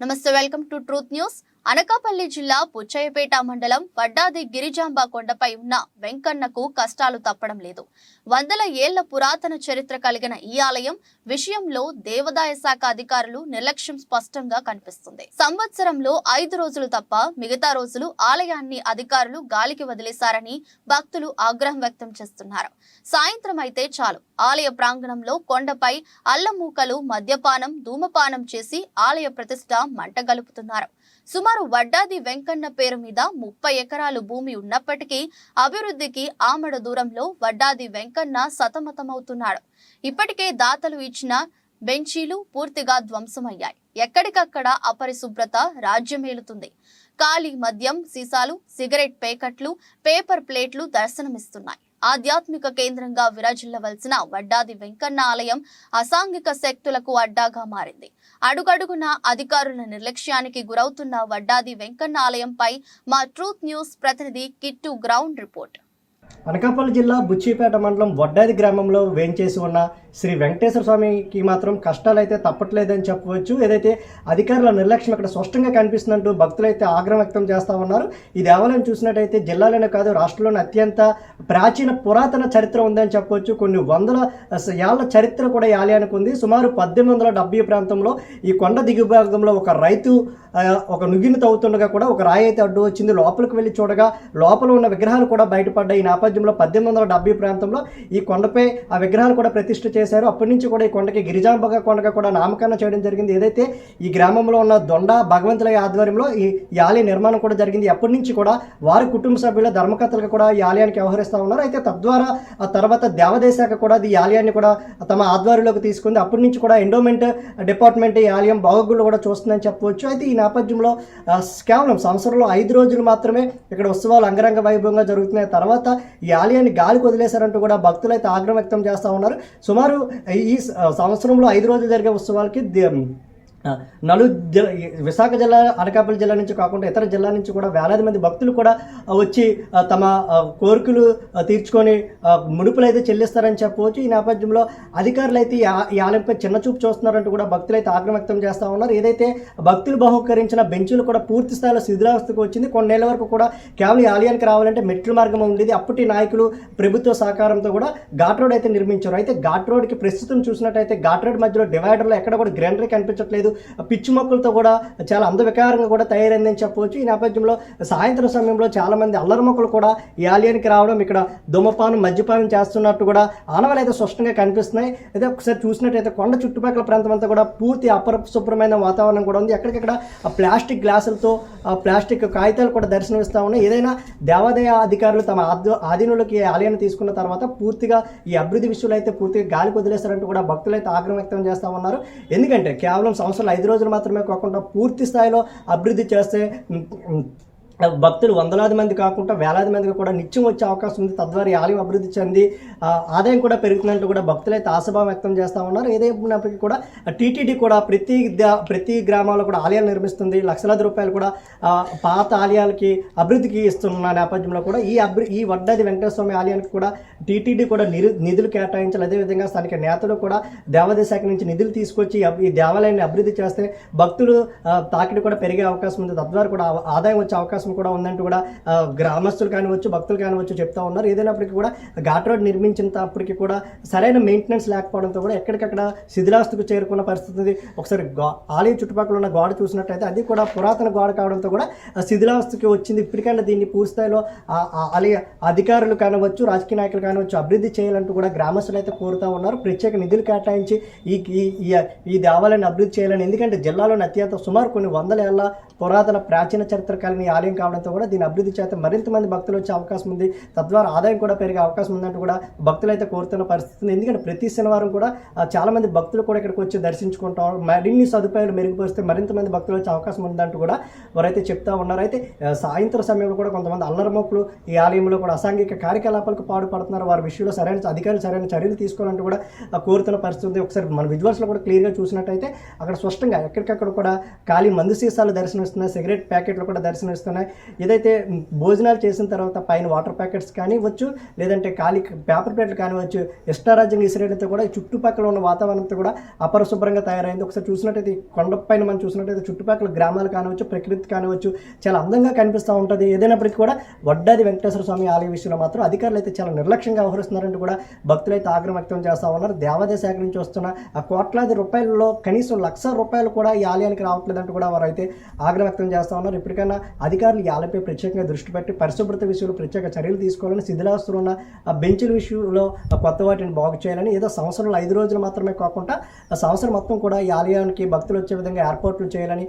నమస్తే welcome to truth news. Anakapalli జిల్లా పుచ్చయ్యపేట మండలం వడ్డాది గిరిజాంబా కొండపై ఉన్న వెంకన్నకు కష్టాలు తప్పడం లేదు. వందల ఏళ్ళ పురాతన చరిత్ర కలిగిన ఈ ఆలయం విషయంలో దేవాదాయ శాఖ అధికారులు నిర్లక్ష్యం స్పష్టంగా కనిపిస్తుంది. సంవత్సరంలో ఐదు రోజులు తప్ప మిగతా రోజులు ఆలయాన్ని అధికారులు గాలికి వదిలేశారని భక్తులు ఆగ్రహం వ్యక్తం చేస్తున్నారు. సాయంత్రం అయితే చాలు. ఆలయ ప్రాంగణంలో కొండపై అల్లమూకలు మద్యపానం ధూమపానం చేసి ఆలయ ప్రతిష్ట మంటగలుపుతున్నారు సుమారు వడ్డాది వెంకన్న పేరు మీద ముప్పై ఎకరాలు భూమి ఉన్నప్పటికీ అభివృద్ధికి ఆమడ దూరంలో వడ్డాది వెంకన్న సతమతమవుతున్నాడు. ఇప్పటికే దాతలు ఇచ్చిన బెంచీలు పూర్తిగా ధ్వంసమయ్యాయి. ఎక్కడికక్కడ అపరిశుభ్రత రాజ్యమేలుతుంది ఖాళీ మద్యం సీసాలు సిగరెట్ పేకట్లు పేపర్ ప్లేట్లు దర్శనమిస్తున్నాయి. ఆధ్యాత్మిక కేంద్రంగా విరాజిల్లవలసిన వడ్డాది వెంకన్న ఆలయం అసాంఘిక శక్తులకు అడ్డాగా మారింది. అడుగడుగున అధికారుల నిర్లక్ష్యానికి గురవుతున్న వడ్డాది వెంకన్న ఆలయంపై మా ట్రూత్ న్యూస్ ప్రతినిధి కిట్టు గ్రౌండ్ రిపోర్ట్. అనకాపల్లి జిల్లా బుచ్చిపేట మండలం వడ్డాది గ్రామంలో వేంచేసి ఉన్న శ్రీ వెంకటేశ్వర స్వామికి మాత్రం కష్టాలు అయితే తప్పట్లేదని చెప్పవచ్చు. ఏదైతే అధికారుల నిర్లక్ష్యం ఇక్కడ స్పష్టంగా కనిపిస్తున్నట్టు భక్తులైతే ఆగ్రహం వ్యక్తం చేస్తూ ఉన్నారు. ఈ దేవాలయం చూసినట్టయితే జిల్లాలోనే కాదు రాష్ట్రంలోనే అత్యంత ప్రాచీన పురాతన చరిత్ర ఉందని చెప్పవచ్చు. కొన్ని వందల స- ఏళ్ళ చరిత్ర కూడా ఈ ఆలయానికి ఉంది. సుమారు పద్దెనిమిది వందల డెబ్బై ప్రాంతంలో ఈ కొండ దిగు భాగంలో ఒక రైతు ఒక నుగిని తవ్వుతుండగా కూడా ఒక రాయి అయితే అడ్డు వచ్చింది. లోపలికి వెళ్ళి చూడగా లోపల ఉన్న విగ్రహాలు కూడా బయటపడ్డాయి. ఈ నేపథ్యంలో పద్దెనిమిది వందల డెబ్బై ప్రాంతంలో ఈ కొండపై ఆ విగ్రహాలు కూడా ప్రతిష్ఠ చేశారు అప్పటి నుంచి కూడా ఈ కొండకి గిరిజాంబగ కొండగా కూడా నామకరణం చేయడం జరిగింది. ఏదైతే ఈ గ్రామంలో ఉన్న దొండ భగవంతుల ఆధ్వర్యంలో ఈ ఈ ఆలయ నిర్మాణం కూడా జరిగింది. అప్పటి నుంచి కూడా వారి కుటుంబ సభ్యుల ధర్మకర్తలకు కూడా ఈ ఆలయానికి వ్యవహరిస్తూ ఉన్నారు. అయితే తద్వారా ఆ తర్వాత దేవదేశాఖ కూడా ఈ ఆలయాన్ని కూడా తమ ఆధ్వర్యంలోకి తీసుకుంది. అప్పటి నుంచి కూడా ఎండోమెంట్ డిపార్ట్మెంట్ ఈ ఆలయం బాగోగులు కూడా చూస్తుందని చెప్పవచ్చు. అయితే ఈ నేపథ్యంలో కేవలం సంవత్సరంలో ఐదు రోజులు మాత్రమే ఇక్కడ ఉత్సవాలు అంగరంగ వైభవంగా జరుగుతున్నాయి. తర్వాత ఈ ఆలయాన్ని గాలికి వదిలేశారంటూ కూడా భక్తులు అయితే ఆగ్రహం వ్యక్తం చేస్తూ ఉన్నారు. సుమారు ఈ సంవత్సరంలో ఐదు రోజులు జరిగే ఉత్సవాలకి నలు జిల్లా విశాఖ జిల్లా అనకాపల్లి జిల్లా నుంచి కాకుండా ఇతర జిల్లా నుంచి కూడా వేలాది మంది భక్తులు కూడా వచ్చి తమ కోరికలు తీర్చుకొని ముడుపులు అయితే చెల్లిస్తారని చెప్పవచ్చు. ఈ నేపథ్యంలో అధికారులు అయితే ఈ ఆలయంపై చిన్నచూపు చూస్తున్నారంటూ కూడా భక్తులు అయితే ఆగ్రహం వ్యక్తం చేస్తూ ఉన్నారు. ఏదైతే భక్తులు బహుకరించిన బెంచులు కూడా పూర్తి స్థాయిలో శిథిలావస్థకు వచ్చింది కొన్నేళ్ళ వరకు కూడా కేవలం ఆలయానికి రావాలంటే మెట్ల మార్గం ఉండేది. అప్పటి నాయకులు ప్రభుత్వ సహకారంతో కూడా ఘాట్ రోడ్ అయితే నిర్మించారు. అయితే ఘాట్ రోడ్కి ప్రస్తుతం చూసినట్టయితే ఘాట్ రోడ్ మధ్యలో డివైడర్లో ఎక్కడ కూడా గ్రీనరీ కనిపించట్లేదు. పిచ్చి మొక్కలతో కూడా చాలా అందవికారంగా కూడా తయారైందని చెప్పవచ్చు. ఈ నేపథ్యంలో సాయంత్రం సమయంలో చాలా మంది అల్లరి మొక్కలు కూడా ఈ ఆలయానికి రావడం ఇక్కడ దుమపానం మద్యపానం చేస్తున్నట్టు కూడా ఆనవాళ్ళు అయితే స్పష్టంగా కనిపిస్తున్నాయి. అయితే ఒకసారి చూసినట్టయితే కొండ చుట్టుపక్కల ప్రాంతం అంతా కూడా పూర్తి అపరిశుభ్రమైన వాతావరణం కూడా ఉంది. ఎక్కడికక్కడ ప్లాస్టిక్ గ్లాసులతో ఆ ప్లాస్టిక్ కాగితాలు కూడా దర్శనమిస్తూ ఉన్నాయి. ఏదైనా దేవాదాయ అధికారులు తమ ఆధ్వ ఆధీనంలోకి ఈ ఆలయాన్ని తీసుకున్న తర్వాత పూర్తిగా ఈ అభివృద్ధి విషయంలో అయితే పూర్తిగా గాలికి వదిలేస్తారంటూ కూడా భక్తులు అయితే ఆగ్రహం వ్యక్తం చేస్తూ ఉన్నారు. ఎందుకంటే కేవలం సంవత్సరం సంవత్సరాలు ఐదు రోజులు మాత్రమే కాకుండా పూర్తి స్థాయిలో అభివృద్ధి చేస్తే భక్తులు వందలాది మంది కాకుండా వేలాది మందికి కూడా నిత్యం వచ్చే అవకాశం ఉంది. తద్వారా ఆలయం అభివృద్ధి చెంది ఆదాయం కూడా పెరుగుతున్నట్టు కూడా భక్తులు అయితే ఆశాభావం వ్యక్తం చేస్తూ ఉన్నారు. ఏదైనప్పటికీ కూడా టీటీడీ కూడా ప్రతి ద- ప్రతి గ్రామాల్లో కూడా ఆలయాలు నిర్మిస్తుంది. లక్షలాది రూపాయలు కూడా పాత ఆలయాలకి అభివృద్ధికి ఇస్తున్న నేపథ్యంలో కూడా ఈ అభి ఈ వడ్డాది వెంకటస్వామి ఆలయానికి కూడా టీటీడీ కూడా నిధులు కేటాయించాలి. అదేవిధంగా స్థానిక నేతలు కూడా దేవాదాయ శాఖ నుంచి నిధులు తీసుకొచ్చి ఈ దేవాలయాన్ని అభివృద్ధి చేస్తే భక్తులు తాకిడి కూడా పెరిగే అవకాశం ఉంది. తద్వారా కూడా ఆదాయం వచ్చే అవకాశం కూడా ఉందంటూ కూడా గ్రామస్తులు కానివచ్చు భక్తులు కానివచ్చు చెప్తా ఉన్నారు. ఏదైనప్పటికీ కూడా ఘాట్ రోడ్ నిర్మించినప్పటికీ కూడా సరైన మెయింటెనెన్స్ లేకపోవడంతో కూడా ఎక్కడికక్కడ శిథిలాస్తుకు చేరుకున్న పరిస్థితి. ఉంది ఒకసారి ఆలయ చుట్టుపక్కల ఉన్న గోడ చూసినట్టయితే అది కూడా పురాతన గోడ కావడంతో కూడా శిథిలాస్తుకి వచ్చింది. ఇప్పటికైనా దీన్ని పూర్తిస్థాయిలో ఆలయ అధికారులు కానివచ్చు రాజకీయ నాయకులు కానివచ్చు అభివృద్ధి చేయాలంటూ కూడా గ్రామస్తులు అయితే కోరుతూ ఉన్నారు. ప్రత్యేక నిధులు కేటాయించి ఈ ఈ- దేవాలయాన్ని అభివృద్ధి చేయాలని. ఎందుకంటే జిల్లాలోని అత్యంత సుమారు కొన్ని వందల ఏళ్ళ పురాతన ప్రాచీన చరిత్ర కలిగిన ఆలయం కావడంతో కూడా దీని అభివృద్ధి చేస్తే మరింత మంది భక్తులు వచ్చే అవకాశం ఉంది. తద్వారా ఆదాయం కూడా పెరిగే అవకాశం ఉందంటూ కూడా భక్తులు అయితే కోరుతున్న పరిస్థితి ఉంది. ఎందుకంటే ప్రతి శనివారం కూడా చాలామంది చాలా మంది భక్తులు కూడా ఇక్కడికి వచ్చి దర్శించుకుంటాం. మరిన్ని సదుపాయాలు మెరుగుపరిస్తే మరింత మంది భక్తులు వచ్చే అవకాశం ఉందంటూ కూడా వారైతే చెప్తా ఉన్నారు. అయితే సాయంత్రం సమయంలో కూడా కొంతమంది అల్లరమోకులు ఈ ఆలయంలో కూడా అసాంఘిక కార్యకలాపాలకు పాడుపడుతున్నారు వారి విషయంలో సరైన అధికారులు సరైన చర్యలు తీసుకోవాలంటూ కూడా కోరుతున్న పరిస్థితి ఉంది. ఒకసారి మన విజువల్స్లో కూడా క్లియర్గా చూసినట్టయితే అక్కడ స్పష్టంగా ఎక్కడికక్కడ కూడా ఖాళీ మందు సీసాలు దర్శనమిస్తున్నాయి. సిగరెట్ ప్యాకెట్లు కూడా దర్శనమిస్తున్నాయి. ఏదైతే భోజనాలు చేసిన తర్వాత పైన వాటర్ ప్యాకెట్స్ కానివ్వచ్చు లేదంటే ఖాళీ పేపర్ ప్లేట్లు కానివ్వచ్చు ఇష్టారాజ్యంగా ఇసిరేయడంతో కూడా చుట్టుపక్కల ఉన్న వాతావరణంతో కూడా అపరిశుభ్రంగా తయారైంది. ఒకసారి చూసినట్టయితే కొండపైన మనం చూసినట్టయితే చుట్టుపక్కల గ్రామాలు కానివచ్చు ప్రకృతి కానివచ్చు చాలా అందంగా కనిపిస్తూ ఉంటుంది. ఏదైనప్పటికీ కూడా వడ్డాది వెంకటేశ్వర స్వామి ఆలయ విషయంలో మాత్రం అధికారులు అయితే చాలా నిర్లక్ష్యంగా వ్యవహరిస్తున్నారంటూ కూడా భక్తులు అయితే ఆగ్రహం వ్యక్తం చేస్తూ ఉన్నారు. దేవాదాయ శాఖ నుంచి వస్తున్న ఆ కోట్లాది రూపాయలలో కనీసం లక్ష రూపాయలు కూడా ఈ ఆలయానికి రావట్లేదంటూ కూడా వారు అయితే ఆగ్రహం వ్యక్తం చేస్తూ ఉన్నారు. ఇప్పటికైనా అధికారులు ఈ ఆలయపై ప్రత్యేకంగా దృష్టి పెట్టి పరిశుభ్రత విషయంలో ప్రత్యేక చర్యలు తీసుకోవాలని శిథిలాస్తులు ఉన్న ఆ విషయంలో కొత్త వాటిని బాగు చేయాలని ఏదో సంవత్సరంలో ఐదు రోజులు మాత్రమే కాకుండా సంవత్సరం మొత్తం కూడా ఈ ఆలయానికి భక్తులు వచ్చే విధంగా ఏర్పాట్లు చేయాలని